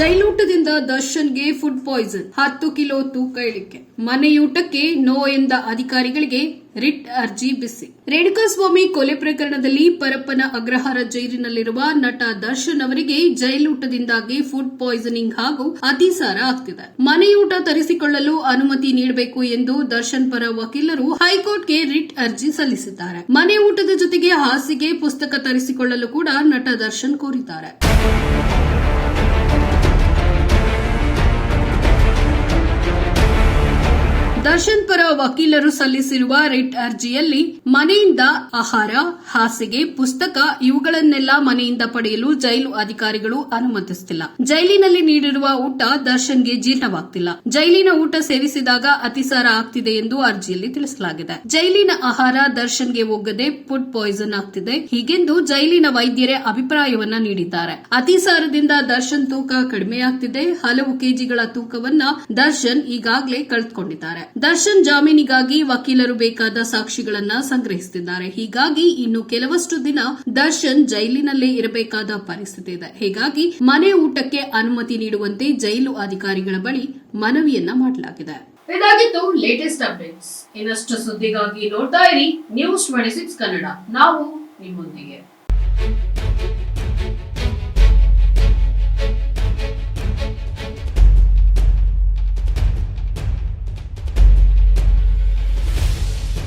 ಜೈಲೂಟದಿಂದ ದರ್ಶನ್ಗೆ food poison. ಹತ್ತು kilo ತೂಕ ಇಳಿಕೆ. ಮನೆಯೂಟಕ್ಕೆ ನೋ ಎಂದ ಅಧಿಕಾರಿಗಳಿಗೆ ರಿಟ್ ಅರ್ಜಿ ಬಿಸಿ. ರೇಣುಕಾಸ್ವಾಮಿ ಕೊಲೆ ಪ್ರಕರಣದಲ್ಲಿ ಪರಪ್ಪನ ಅಗ್ರಹಾರ ಜೈಲಿನಲ್ಲಿರುವ ನಟ ದರ್ಶನ್ ಅವರಿಗೆ ಜೈಲೂಟದಿಂದಾಗಿ ಫುಡ್ ಪಾಯ್ಸನಿಂಗ್ ಹಾಗೂ ಅತಿಸಾರ ಆಗ್ತಿದೆ. ಮನೆಯೂಟ ತರಿಸಿಕೊಳ್ಳಲು ಅನುಮತಿ ನೀಡಬೇಕು ಎಂದು ದರ್ಶನ್ ಪರ ವಕೀಲರು ಹೈಕೋರ್ಟ್ಗೆ ರಿಟ್ ಅರ್ಜಿ ಸಲ್ಲಿಸಿದ್ದಾರೆ. ಮನೆ ಜೊತೆಗೆ ಹಾಸಿಗೆ ಪುಸ್ತಕ ತರಿಸಿಕೊಳ್ಳಲು ಕೂಡ ನಟ ದರ್ಶನ್ ಕೋರಿದ್ದಾರೆ. ದರ್ಶನ್ ಪರ ವಕೀಲರು ಸಲ್ಲಿಸಿರುವ ರಿಟ್ ಅರ್ಜಿಯಲ್ಲಿ ಮನೆಯಿಂದ ಆಹಾರ, ಹಾಸಿಗೆ, ಪುಸ್ತಕ ಇವುಗಳನ್ನೆಲ್ಲ ಮನೆಯಿಂದ ಪಡೆಯಲು ಜೈಲು ಅಧಿಕಾರಿಗಳು ಅನುಮತಿಸುತ್ತಿಲ್ಲ ಜೈಲಿನಲ್ಲಿ ನೀಡಿರುವ ಊಟ ದರ್ಶನ್ಗೆ ಜೀರ್ಣವಾಗ್ತಿಲ್ಲ. ಜೈಲಿನ ಊಟ ಸೇವಿಸಿದಾಗ ಅತಿಸಾರ ಆಗ್ತಿದೆ ಎಂದು ಅರ್ಜಿಯಲ್ಲಿ ತಿಳಿಸಲಾಗಿದೆ. ಜೈಲಿನ ಆಹಾರ ದರ್ಶನ್ಗೆ ಒಗ್ಗದೆ ಫುಡ್ ಪಾಯ್ಸನ್ ಆಗ್ತಿದೆ. ಹೀಗೆಂದು ಜೈಲಿನ ವೈದ್ಯರೇ ಅಭಿಪ್ರಾಯವನ್ನ ನೀಡಿದ್ದಾರೆ. ಅತಿಸಾರದಿಂದ ದರ್ಶನ್ ತೂಕ ಕಡಿಮೆಯಾಗ್ತಿದೆ. ಹಲವು ಕೆಜಿಗಳ ತೂಕವನ್ನ ದರ್ಶನ್ ಈಗಾಗಲೇ ಕಳೆದುಕೊಂಡಿದ್ದಾರೆ. ದರ್ಶನ್ ಜಾಮೀನಿಗಾಗಿ ವಕೀಲರು ಬೇಕಾದ ಸಾಕ್ಷಿಗಳನ್ನ ಸಂಗ್ರಹಿಸುತ್ತಿದ್ದಾರೆ. ಹೀಗಾಗಿ ಇನ್ನು ಕೆಲವಷ್ಟು ದಿನ ದರ್ಶನ್ ಜೈಲಿನಲ್ಲೇ ಇರಬೇಕಾದ ಪರಿಸ್ಥಿತಿ ಇದೆ. ಹೀಗಾಗಿ ಮನೆ ಊಟಕ್ಕೆ ಅನುಮತಿ ನೀಡುವಂತೆ ಜೈಲು ಅಧಿಕಾರಿಗಳ ಬಳಿ ಮನವಿಯನ್ನ ಮಾಡಲಾಗಿದೆ. ಇದಾಗಿತ್ತು ಲೇಟೆಸ್ಟ್ ಅಪ್ಡೇಟ್ಸ್ ಇನ್ನಷ್ಟು ಸುದ್ದಿಗಾಗಿ ನೋಡ್ತಾ ಇರಿ ನ್ಯೂಸ್ ಟ್ವೆಂಟಿ ಸಿಕ್ಸ್ ಕನ್ನಡ. ನಾವು ನಿಮ್ಮೊಂದಿಗೆ.